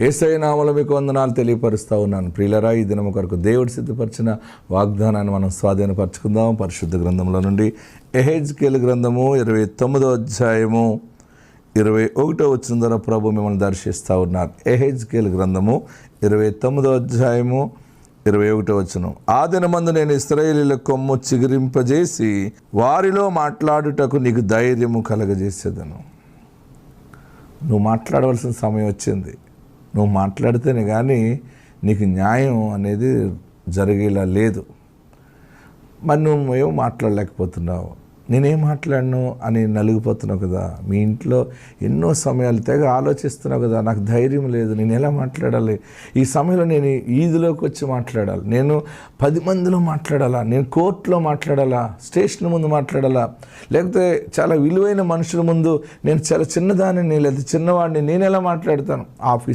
ఏసై నామల మీకు వందనాలు తెలియపరుస్తూ ఉన్నాను. ప్రియులరా ఈ దినం కొరకు దేవుడు సిద్ధపరిచిన వాగ్దానాన్ని మనం స్వాధీనపరచుకుందాం. పరిశుద్ధ గ్రంథంలో నుండి ఎహెజ్కేల్ గ్రంథము ఇరవై తొమ్మిదో అధ్యాయము ఇరవై ఒకటో వచ్చిన ద్వారా ప్రభు మిమ్మల్ని దర్శిస్తూ ఉన్నారు. ఎహెజ్కేల్ గ్రంథము ఇరవై తొమ్మిదో అధ్యాయము ఇరవై ఒకటో వచ్చును ఆ దినమందు నేను ఇస్రాయేలీల కొమ్ము చిగురింపజేసి వారిలో మాట్లాడుటకు నీకు ధైర్యము కలగజేసేదను. నువ్వు మాట్లాడవలసిన సమయం వచ్చింది. నువ్వు మాట్లాడితేనే కానీ నీకు న్యాయం అనేది జరిగేలా లేదు. మరి నువ్వు ఏం మాట్లాడలేకపోతున్నావు? నేనేం మాట్లాడను అని నలిగిపోతున్నావు కదా? మీ ఇంట్లో ఎన్నో సమయాలు తెగ ఆలోచిస్తున్నావు కదా? నాకు ధైర్యం లేదు. నేను ఎలా మాట్లాడాలి? ఈ సమయంలో నేను ఈదిలోకి వచ్చి మాట్లాడాలి. నేను పది మందిలో మాట్లాడాలా? నేను కోర్టులో మాట్లాడాలా? స్టేషన్ ముందు మాట్లాడాలా? లేకపోతే చాలా విలువైన మనుషుల ముందు నేను చాలా చిన్నదానిని లేదా చిన్నవాడిని నేను ఎలా మాట్లాడతాను? ఆఫీస్